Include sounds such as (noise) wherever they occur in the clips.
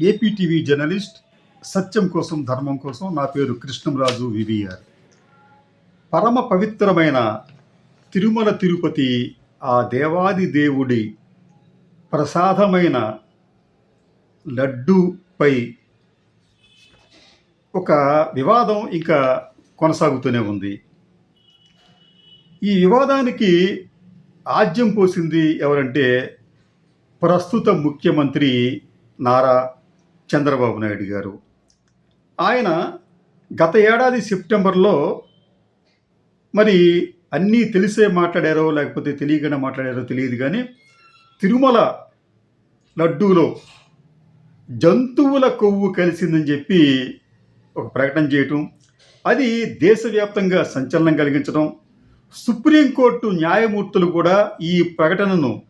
APTV journalist సత్యం కోసం ధర్మం కోసం నా పేరు కృష్ణంరాజు వివిఆర్. పరమ పవిత్రమైన తిరుమల తిరుపతి ఆ దేవాది దేవుడి ప్రసాదమైన లడ్డూపై ఒక వివాదం ఇంకా కొనసాగుతూనే ఉంది. ఈ వివాదానికి ఆజ్యం పోసింది ఎవరంటే ప్రస్తుత ముఖ్యమంత్రి నారా చంద్రబాబు నాయుడు గారు. ఆయన గత ఏడాది సెప్టెంబర్లో మరి అన్నీ తెలిసే మాట్లాడారో లేకపోతే తెలియకనే మాట్లాడారో తెలియదు కానీ తిరుమల లడ్డూలో జంతువుల కొవ్వు కలిసిందని చెప్పి ఒక ప్రకటన చేయటం అది దేశవ్యాప్తంగా సంచలనం కలిగించడం సుప్రీంకోర్టు న్యాయమూర్తులు కూడా ఈ ప్రకటనను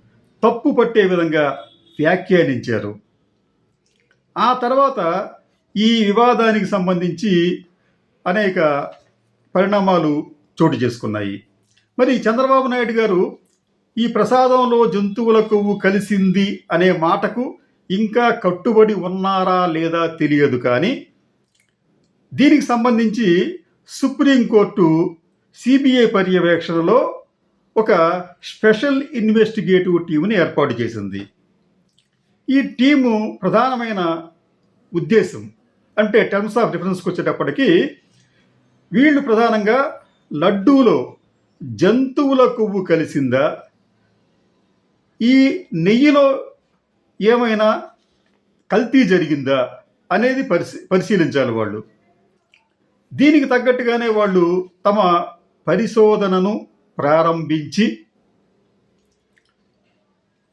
తప్పు పట్టే విధంగా వ్యాఖ్యానించారు. ఆ తర్వాత ఈ వివాదానికి సంబంధించి అనేక పరిణామాలు చోటు చేసుకున్నాయి. మరి చంద్రబాబు నాయుడు గారు ఈ ప్రసాదంలో జంతువుల కొవ్వు కలిసింది అనే మాటకు ఇంకా కట్టుబడి ఉన్నారా లేదా తెలియదు కానీ దీనికి సంబంధించి సుప్రీంకోర్టు సిబిఐ పర్యవేక్షణలో ఒక స్పెషల్ ఇన్వెస్టిగేటివ్ టీంని ఏర్పాటు చేసింది. ఈ టీము ప్రధానమైన ఉద్దేశం. అంటే టర్మ్స్ ఆఫ్ రిఫరెన్స్కి వచ్చేటప్పటికి వీళ్ళు ప్రధానంగా లడ్డూలో జంతువుల కొవ్వు కలిసిందా? ఈ నెయ్యిలో ఏమైనా కల్తీ జరిగిందా అనేది పరిశీ పరిశీలించాలి వాళ్ళు. దీనికి తగ్గట్టుగానే వాళ్ళు తమ పరిశోధనను ప్రారంభించి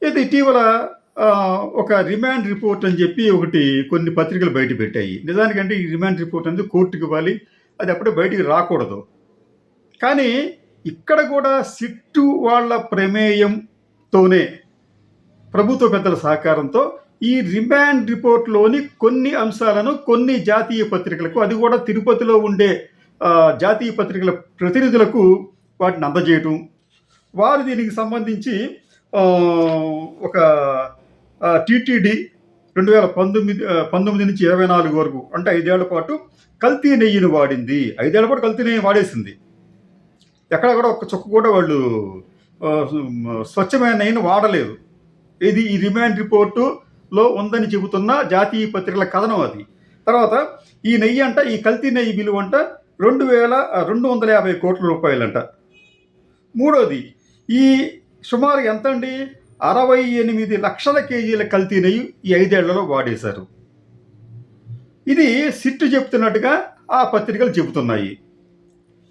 ఇది ఇటీవల ఒక రిమాండ్ రిపోర్ట్ అని చెప్పి ఒకటి కొన్ని పత్రికలు బయట పెట్టాయి. నిజానికంటే ఈ రిమాండ్ రిపోర్ట్ అనేది కోర్టుకి ఇవ్వాలి. అది అప్పుడే బయటికి రాకూడదు. కానీ ఇక్కడ కూడా సిట్టు వాళ్ళ ప్రమేయంతోనే ప్రభుత్వ పెద్దల సహకారంతో ఈ రిమాండ్ రిపోర్ట్లోని కొన్ని అంశాలను కొన్ని జాతీయ పత్రికలకు అది కూడా తిరుపతిలో ఉండే జాతీయ పత్రికల ప్రతినిధులకు వాటిని అందజేయటం. వారు దీనికి సంబంధించి ఒక టీటీడీ రెండు వేల పంతొమ్మిది పంతొమ్మిది నుంచి ఇరవై నాలుగు వరకు అంటే ఐదేళ్ళ పాటు కల్తీ నెయ్యిని వాడింది. ఐదేళ్ళ పాటు కల్తీ నెయ్యి వాడేసింది. ఎక్కడెక్కడ కూడా ఒక్క చుక్క కూడా వాళ్ళు స్వచ్ఛమైన నెయ్యిని వాడలేదు. ఇది ఈ రిమాండ్ రిపోర్టులో ఉందని చెబుతున్న జాతీయ పత్రికల కథనం అది. తర్వాత ఈ నెయ్యి అంట ఈ కల్తీ నెయ్యి విలువ అంట రెండు వేల రెండు వందల యాభై కోట్ల రూపాయలంట. మూడోది ఈ సుమారు ఎంత అండి అరవై ఎనిమిది లక్షల కేజీల కల్తీ నెయ్యి ఈ ఐదేళ్ళలో వాడేశారు. ఇది సిట్టు చెప్తున్నట్టుగా ఆ పత్రికలు చెబుతున్నాయి.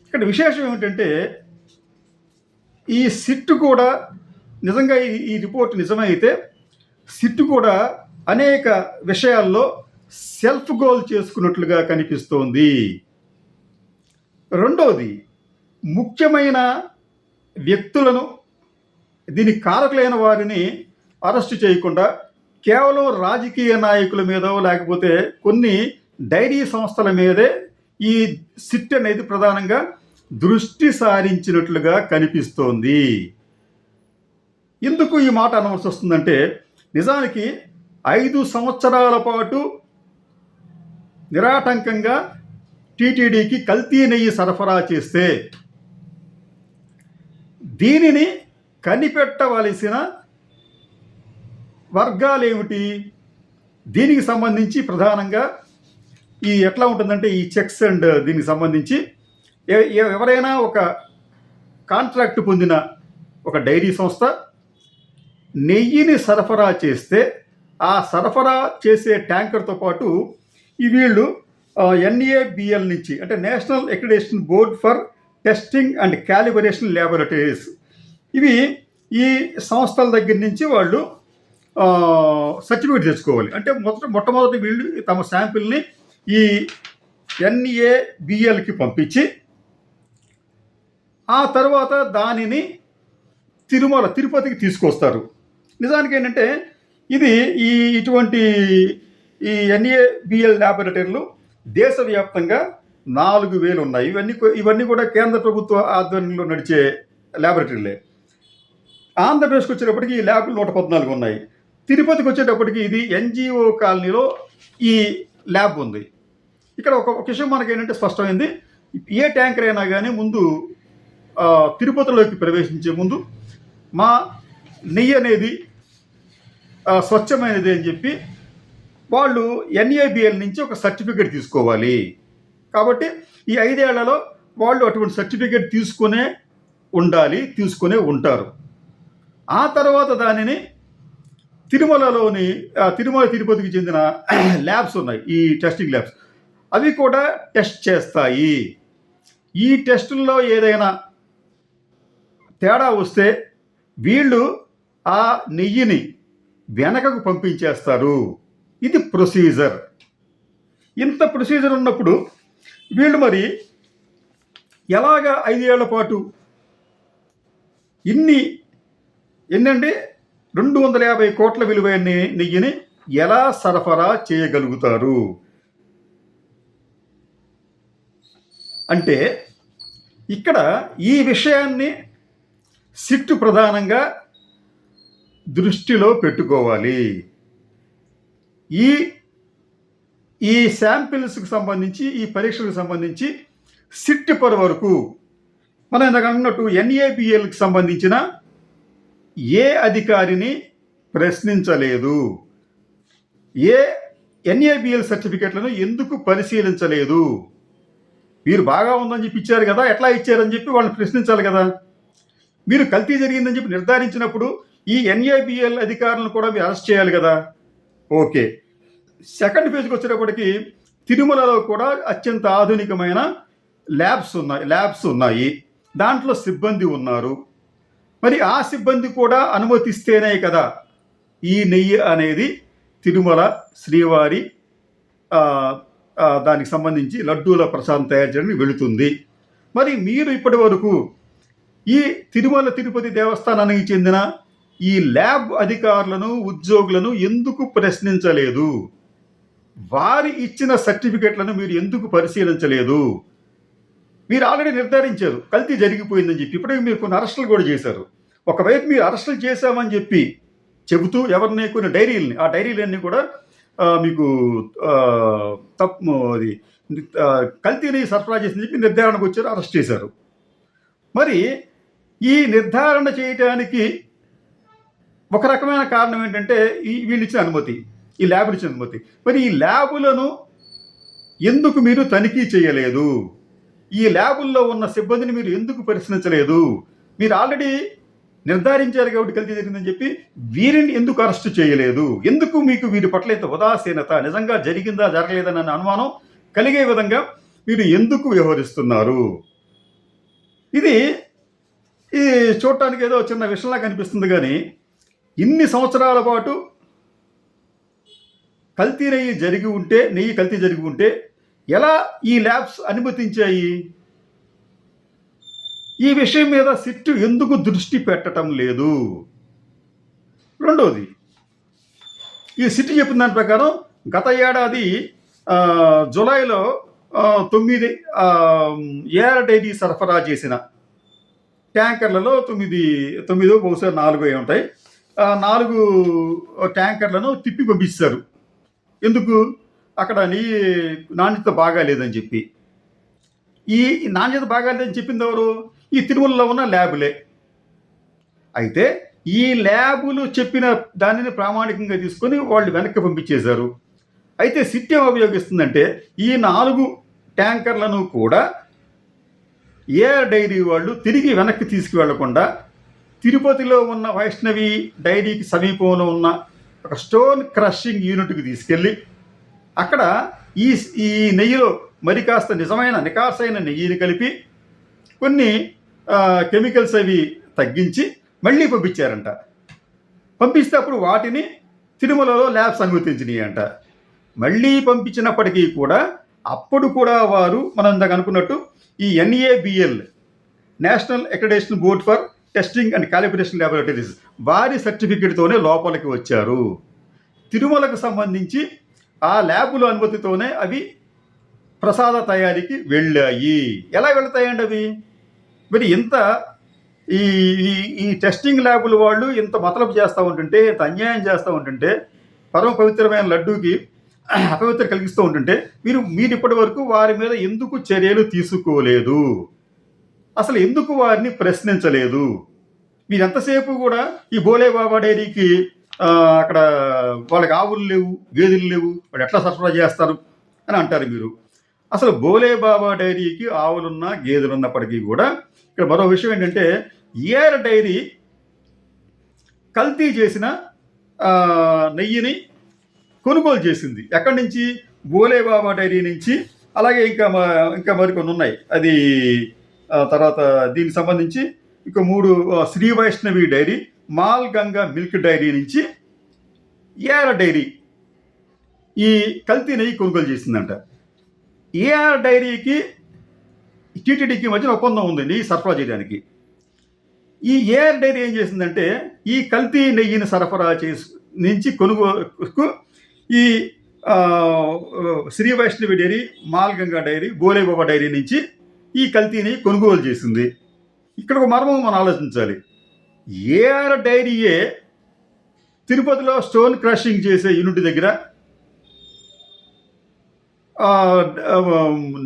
ఇక్కడ విశేషం ఏమిటంటే ఈ సిట్టు కూడా నిజంగా ఈ ఈ రిపోర్ట్ నిజమైతే సిట్టు కూడా అనేక విషయాల్లో సెల్ఫ్ గోల్ చేసుకున్నట్లుగా కనిపిస్తోంది. రెండవది ముఖ్యమైన వ్యక్తులను దీనికి కారకులైన వారిని అరెస్టు చేయకుండా కేవలం రాజకీయ నాయకుల మీద లేకపోతే కొన్ని డైరీ సంస్థల మీదే ఈ సిట్ అనేది ప్రధానంగా దృష్టి సారించినట్లుగా కనిపిస్తోంది. ఎందుకు ఈ మాట అనవలసి వస్తుందంటే నిజానికి ఐదు సంవత్సరాల పాటు నిరాటంకంగా టీటీడీకి కల్తీ నెయ్యి సరఫరా చేస్తే దీనిని కనిపెట్టవలసిన వర్గాలేమిటి? దీనికి సంబంధించి ప్రధానంగా ఈ ఎట్లా ఉంటుందంటే ఈ చెక్స్ అండ్ దీనికి సంబంధించి ఎవరైనా ఒక కాంట్రాక్ట్ పొందిన ఒక డైరీ సంస్థ నెయ్యిని సరఫరా చేస్తే ఆ సరఫరా చేసే ట్యాంకర్తో పాటు ఈ వీళ్ళు ఎన్ఏబిఎల్ నుంచి అంటే national accreditation board for testing and calibration laboratories ఇవి ఈ సంస్థల దగ్గర నుంచి వాళ్ళు సర్టిఫికేట్ తెచ్చుకోవాలి. అంటే మొదట మొట్టమొదటి వీళ్ళు తమ శాంపిల్ని ఈ ఎన్ఏబిఎల్కి పంపించి ఆ తర్వాత దానిని తిరుమల తిరుపతికి తీసుకొస్తారు. నిజానికి ఏంటంటే ఇది ఈ ఇటువంటి ఈ ఎన్ఏబిఎల్ ల్యాబొరేటరీలు దేశవ్యాప్తంగా నాలుగు వేలు ఉన్నాయి. ఇవన్నీ ఇవన్నీ కూడా కేంద్ర ప్రభుత్వ ఆధ్వర్యంలో నడిచే ల్యాబొరేటరీలే. ఆంధ్రప్రదేశ్కి వచ్చేటప్పటికి ఈ ల్యాబ్లు నూట పద్నాలుగు ఉన్నాయి. తిరుపతికి వచ్చేటప్పటికి ఇది ఎన్జిఓ కాలనీలో ఈ ల్యాబ్ ఉంది. ఇక్కడ ఒక ఒక విషయం మనకి ఏంటంటే స్పష్టమైంది. ఏ ట్యాంకర్ అయినా కానీ ముందు తిరుపతిలోకి ప్రవేశించే ముందు మా నెయ్యి అనేది స్వచ్ఛమైనది అని చెప్పి వాళ్ళు ఎన్ఏబిఎల్ నుంచి ఒక సర్టిఫికేట్ తీసుకోవాలి. కాబట్టి ఈ ఐదేళ్ళలో వాళ్ళు అటువంటి సర్టిఫికేట్ తీసుకునే ఉండాలి తీసుకునే ఉంటారు. ఆ తర్వాత దానిని తిరుమలలోని తిరుమల తిరుపతికి చెందిన (clears throat) ల్యాబ్స్ ఉన్నాయి ఈ టెస్టింగ్ ల్యాబ్స్. అవి కూడా టెస్ట్ చేస్తాయి. ఈ టెస్టుల్లో ఏదైనా తేడా వస్తే వీళ్ళు ఆ నెయ్యిని వెనకకు పంపించేస్తారు. ఇది ప్రొసీజర్. ఇంత ప్రొసీజర్ ఉన్నప్పుడు వీళ్ళు మరి ఎలాగ ఐదేళ్ళ పాటు ఇన్ని ఎన్నండి రెండు వందల యాభై కోట్ల విలువైన నెయ్యిని ఎలా సరఫరా చేయగలుగుతారు? అంటే ఇక్కడ ఈ విషయాన్ని సిట్టు ప్రధానంగా దృష్టిలో పెట్టుకోవాలి. ఈ ఈ శాంపిల్స్కి సంబంధించి ఈ పరీక్షలకు సంబంధించి సిట్ పర్ వరకు మనం ఇందాక అన్నట్టు ఎన్ఏబిఎల్కి సంబంధించిన ఏ అధికారిని ప్రశ్నించలేదు? ఏ ఎన్ఏబిఎల్ సర్టిఫికెట్లను ఎందుకు పరిశీలించలేదు? మీరు బాగా ఉందని చెప్పి ఇచ్చారు కదా ఎట్లా ఇచ్చారని చెప్పి వాళ్ళని ప్రశ్నించాలి కదా. మీరు కల్తీ జరిగిందని చెప్పి నిర్ధారించినప్పుడు ఈ ఎన్ఏబిఎల్ అధికారులను కూడా మీరు అరెస్ట్ చేయాలి కదా. ఓకే. సెకండ్ ఫేజ్కి వచ్చేటప్పటికి తిరుమలలో కూడా అత్యంత ఆధునికమైన ల్యాబ్స్ ఉన్నాయి ల్యాబ్స్ ఉన్నాయి. దాంట్లో సిబ్బంది ఉన్నారు. మరి ఆ సిబ్బంది కూడా అనుమతిస్తేనే కదా ఈ నెయ్యి అనేది తిరుమల శ్రీవారి దానికి సంబంధించి లడ్డూల ప్రసాదం తయారు చేయడానికి వెళుతుంది. మరి మీరు ఇప్పటి వరకు ఈ తిరుమల తిరుపతి దేవస్థానానికి చెందిన ఈ ల్యాబ్ అధికారులను ఉద్యోగులను ఎందుకు ప్రశ్నించలేదు? వారి ఇచ్చిన సర్టిఫికెట్లను మీరు ఎందుకు పరిశీలించలేదు? మీరు ఆల్రెడీ నిర్ధారించారు కల్తీ జరిగిపోయిందని చెప్పి. ఇప్పటికి మీరు కొన్ని అరెస్టులు కూడా చేశారు. ఒకవైపు మీరు అరెస్టులు చేశామని చెప్పి చెబుతూ ఎవరిని కొన్ని డైరీలని ఆ డైరీలన్నీ కూడా మీకు తప్పు అది కల్తీని సరఫరా చేసిందని చెప్పి నిర్ధారణకు వచ్చారు అరెస్ట్ చేశారు. మరి ఈ నిర్ధారణ చేయటానికి ఒక రకమైన కారణం ఏంటంటే ఈ వీళ్ళు ఇచ్చిన అనుమతి ఈ ల్యాబులు ఇచ్చిన అనుమతి. మరి ఈ ల్యాబులను ఎందుకు మీరు తనిఖీ చేయలేదు? ఈ ల్యాబుల్లో ఉన్న సిబ్బందిని మీరు ఎందుకు పరిశీలించలేదు? మీరు ఆల్రెడీ నిర్ధారించారు కాబట్టి కల్తీ జరిగిందని చెప్పి వీరిని ఎందుకు అరెస్ట్ చేయలేదు? ఎందుకు మీకు వీరి పట్ల ఇంత ఉదాసీనత? నిజంగా జరిగిందా జరగలేదని అనుమానం కలిగే విధంగా మీరు ఎందుకు వ్యవహరిస్తున్నారు? ఇది ఈ చూడటానికి ఏదో చిన్న విషయంలా కనిపిస్తుంది కానీ ఇన్ని సంవత్సరాల పాటు కల్తీ నెయ్యి జరిగి ఉంటే నెయ్యి కల్తీ జరిగి ఉంటే ఎలా ఈ ల్యాబ్స్ అనుమతించాయి? ఈ విషయం మీద సిట్టు ఎందుకు దృష్టి పెట్టడం లేదు? రెండవది ఈ సిట్టు చెప్పిన దాని ప్రకారం గత ఏడాది జూలైలో తొమ్మిది ఆ, ఏఆర్ డైరీ సరఫరా చేసిన ట్యాంకర్లలో తొమ్మిది తొమ్మిదో బహుశా నాలుగు అయి ఉంటాయి ఆ నాలుగు ట్యాంకర్లను తిప్పి పంపిస్తారు. ఎందుకు? అక్కడ నీ నాణ్యత బాగాలేదని చెప్పి. ఈ నాణ్యత బాగాలేదని చెప్పింది ఎవరు? ఈ తిరుమలలో ఉన్న ల్యాబులే. అయితే ఈ ల్యాబులు చెప్పిన దానిని ప్రామాణికంగా తీసుకొని వాళ్ళు వెనక్కి పంపించేశారు. అయితే సిట్ ఏం ఉపయోగిస్తుందంటే ఈ నాలుగు ట్యాంకర్లను కూడా ఏ డైరీ వాళ్ళు తిరిగి వెనక్కి తీసుకువెళ్ళకుండా తిరుపతిలో ఉన్న వైష్ణవి డైరీకి సమీపంలో ఉన్న ఒక స్టోన్ క్రషింగ్ యూనిట్కి తీసుకెళ్ళి అక్కడ ఈ ఈ నెయ్యిలో మరి కాస్త నిజమైన నికాసైన నెయ్యిని కలిపి కొన్ని కెమికల్స్ అవి తగ్గించి మళ్ళీ పంపించారంట. పంపిస్తే అప్పుడు వాటిని తిరుమలలో ల్యాబ్స్ అనుమతించినాయి అంట మళ్ళీ పంపించినప్పటికీ కూడా అప్పుడు కూడా వారు మనం ఇందాక అనుకున్నట్టు ఈ NABL national accreditation board for testing and calibration laboratories వారి సర్టిఫికెట్తోనే లోపలికి వచ్చారు. తిరుమలకు సంబంధించి ఆ ల్యాబుల అనుమతితోనే అవి ప్రసాద తయారీకి వెళ్ళాయి. ఎలా వెళ్తాయండి అవి? మరి ఇంత ఈ ఈ- ఈ టెస్టింగ్ ల్యాబుల వాళ్ళు ఇంత మతలబు చేస్తూ ఉంటుంటే ఇంత అన్యాయం చేస్తూ ఉంటుంటే పరమ పవిత్రమైన లడ్డూకి (clears throat) అపవిత్ర కలిగిస్తూ ఉంటుంటే మీరు మీరు ఇప్పటి వరకు వారి మీద ఎందుకు చర్యలు తీసుకోలేదు? అసలు ఎందుకు వారిని ప్రశ్నించలేదు? మీరు ఎంతసేపు కూడా ఈ బోలే బాబా డైరీకి అక్కడ వాళ్ళకి ఆవులు లేవు గేదెలు లేవు వాళ్ళు ఎట్లా సరఫరా చేస్తారు అని అంటారు మీరు. అసలు బోలే బాబా డైరీకి ఆవులున్నా గేదెలు ఉన్నప్పటికీ కూడా ఇక్కడ మరో విషయం ఏంటంటే ఏఆర్ డైరీ కల్తీ చేసిన నెయ్యిని కొనుగోలు చేసింది. ఎక్కడి నుంచి? బోలేబాబా డైరీ నుంచి. అలాగే ఇంకా ఇంకా మరికొన్ని ఉన్నాయి. అది తర్వాత దీనికి సంబంధించి ఇంకా మూడు Shri Vaishnavi dairy Mal Ganga milk dairy నుంచి ఏఆర్ డైరీ ఈ కల్తీ నెయ్యి కొనుగోలు చేసిందంట. ఏఆర్ డైరీకి టీటీడీకి మధ్యన ఒప్పందం ఉంది నెయ్యి సరఫరా చేయడానికి. ఈ ఏఆర్ డైరీ ఏం చేసిందంటే ఈ కల్తీ నెయ్యిని సరఫరా చేసి నుంచి కొనుగోలుకు ఈ Shri Vaishnavi dairy Malganga dairy Bholebaba dairy నుంచి ఈ కల్తీని కొనుగోలు చేసింది. ఇక్కడ ఒక మర్మం మనం ఆలోచించాలి. ఏఆర్ డైరీయే తిరుపతిలో స్టోన్ క్రషింగ్ చేసే యూనిట్ దగ్గర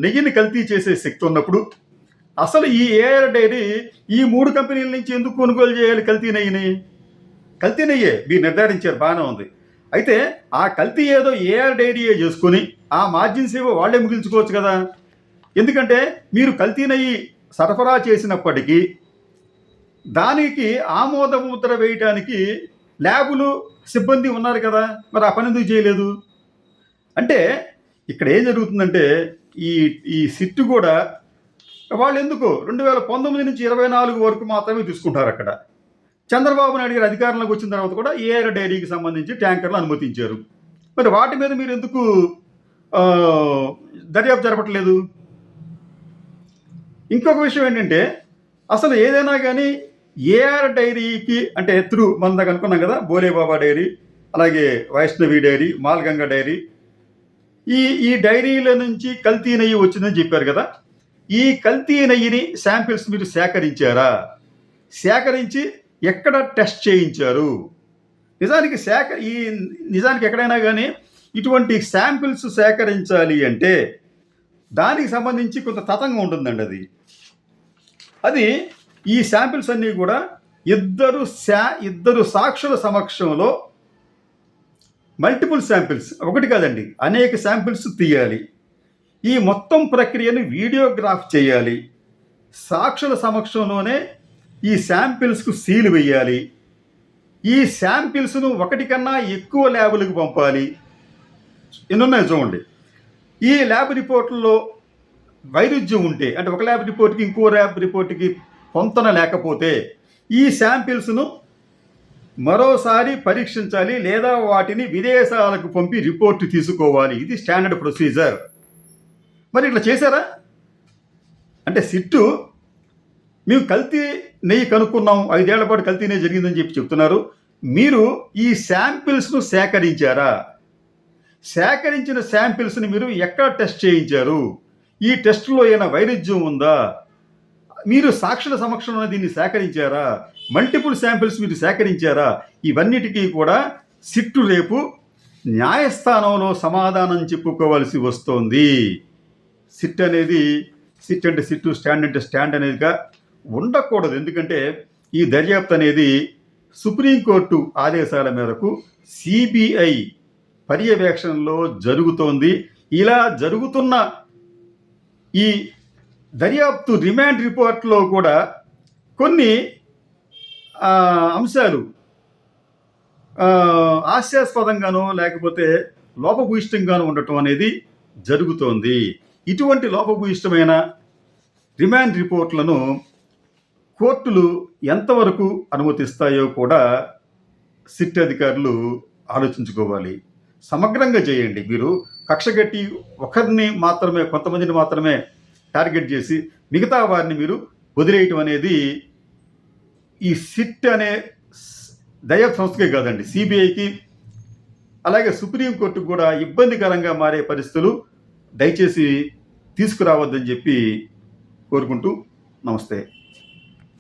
నెయ్యిని కల్తీ చేసే శక్తి ఉన్నప్పుడు అసలు ఈ ఏఆర్ డైరీ ఈ మూడు కంపెనీల నుంచి ఎందుకు కొనుగోలు చేయాలి కల్తీ నెయ్యిని? కల్తీ నెయ్యే మీరు నిర్ధారించారు బాగానే ఉంది. అయితే ఆ కల్తీ ఏదో ఏఆర్ డైరీయే చేసుకొని ఆ మార్జిన్స్ ఏవో వాళ్ళే మిగిల్చుకోవచ్చు కదా. ఎందుకంటే మీరు కల్తీ నెయ్యి సరఫరా చేసినప్పటికీ దానికి ఆమోద ముద్ర వేయటానికి ల్యాబులు సిబ్బంది ఉన్నారు కదా. మరి ఆ పని ఎందుకు చేయలేదు? అంటే ఇక్కడ ఏం జరుగుతుందంటే ఈ ఈ సిట్టు కూడా వాళ్ళు ఎందుకు రెండు వేల పంతొమ్మిది నుంచి ఇరవై నాలుగు వరకు మాత్రమే తీసుకుంటారు అక్కడ. చంద్రబాబు నాయుడు గారు అధికారంలోకి వచ్చిన తర్వాత కూడా ఏఆర్ డైరీకి సంబంధించి ట్యాంకర్లు అనుమతించారు. మరి వాటి మీద మీరు ఎందుకు దర్యాప్తు జరపట్లేదు? ఇంకొక విషయం ఏంటంటే అసలు ఏదైనా కానీ ఏఆర్ డైరీకి అంటే త్రూ మన దగ్గర అనుకున్నాం కదా బోలేబాబా డైరీ అలాగే వైష్ణవి డైరీ మాల్గంగా డైరీ ఈ ఈ డైరీల నుంచి కల్తీ నెయ్యి వచ్చిందని చెప్పారు కదా? ఈ కల్తీ నెయ్యిని శాంపిల్స్ మీరు సేకరించారా? సేకరించి ఎక్కడ టెస్ట్ చేయించారు? నిజానికి సేక ఈ నిజానికి ఎక్కడైనా కానీ ఇటువంటి శాంపిల్స్ సేకరించాలి అంటే దానికి సంబంధించి కొంత తతంగం ఉంటుందండి అది. అది ఈ శాంపిల్స్ అన్నీ కూడా ఇద్దరు శా ఇద్దరు సాక్షుల సమక్షంలో మల్టిపుల్ శాంపిల్స్. ఒకటి కాదండి అనేక శాంపిల్స్ తీయాలి. ఈ మొత్తం ప్రక్రియను వీడియోగ్రాఫ్ చేయాలి. సాక్షుల సమక్షంలోనే ఈ శాంపిల్స్కు సీల్ వేయాలి. ఈ శాంపిల్స్ను ఒకటి కన్నా ఎక్కువ ల్యాబులకు పంపాలి. ఎన్నున్నాయి చూడండి. ఈ ల్యాబ్ రిపోర్టుల్లో వైరుధ్యం ఉంటే అంటే ఒక ల్యాబ్ రిపోర్ట్కి ఇంకో ల్యాబ్ రిపోర్ట్కి పొంతన లేకపోతే ఈ శాంపిల్స్ను మరోసారి పరీక్షించాలి లేదా వాటిని విదేశాలకు పంపి రిపోర్ట్ తీసుకోవాలి. ఇది స్టాండర్డ్ ప్రొసీజర్. మరి ఇట్లా చేశారా? అంటే సిట్టు మేము కల్తీ నెయ్యి కనుక్కున్నాం ఐదేళ్ళ పాటు కల్తీ నెయ్యి జరిగిందని చెప్పి చెప్తున్నారు. మీరు ఈ శాంపిల్స్ను సేకరించారా? సేకరించిన శాంపిల్స్ని మీరు ఎక్కడ టెస్ట్ చేయించారు? ఈ టెస్టులో ఏమైనా వైరుధ్యం ఉందా? మీరు సాక్షుల సమక్షంలో దీన్ని సేకరించారా? మల్టిపుల్ శాంపిల్స్ మీరు సేకరించారా? ఇవన్నిటికీ కూడా సిట్టు రేపు న్యాయస్థానంలో సమాధానం చెప్పుకోవాల్సి వస్తోంది. సిట్ అనేది సిట్ అంటే సిట్టు స్టాండ్ అంటే స్టాండ్ అనేదిగా ఉండకూడదు. ఎందుకంటే ఈ దర్యాప్తు అనేది సుప్రీంకోర్టు ఆదేశాల మేరకు సిబిఐ పర్యవేక్షణలో జరుగుతోంది. ఇలా జరుగుతున్న ఈ దర్యాప్తు రిమాండ్ రిపోర్ట్లో కూడా కొన్ని అంశాలు. హాస్యాస్పదంగానో లేకపోతే లోపభూయిష్టంగానో ఉండటం అనేది జరుగుతోంది. ఇటువంటి లోపభూయిష్టమైన రిమాండ్ రిపోర్ట్లను కోర్టులు ఎంతవరకు అనుమతిస్తాయో కూడా సిట్ అధికారులు ఆలోచించుకోవాలి. సమగ్రంగా చేయండి మీరు. కక్షగట్టి ఒకరిని మాత్రమే కొంతమందిని మాత్రమే టార్గెట్ చేసి మిగతా వారిని మీరు వదిలేయటం అనేది ఈ సిట్ అనే స్- దర్యాప్తు సంస్థకే కాదండి సిబిఐకి అలాగే సుప్రీంకోర్టుకు కూడా ఇబ్బందికరంగా మారే పరిస్థితులు దయచేసి తీసుకురావద్దని చెప్పి కోరుకుంటూ నమస్తే.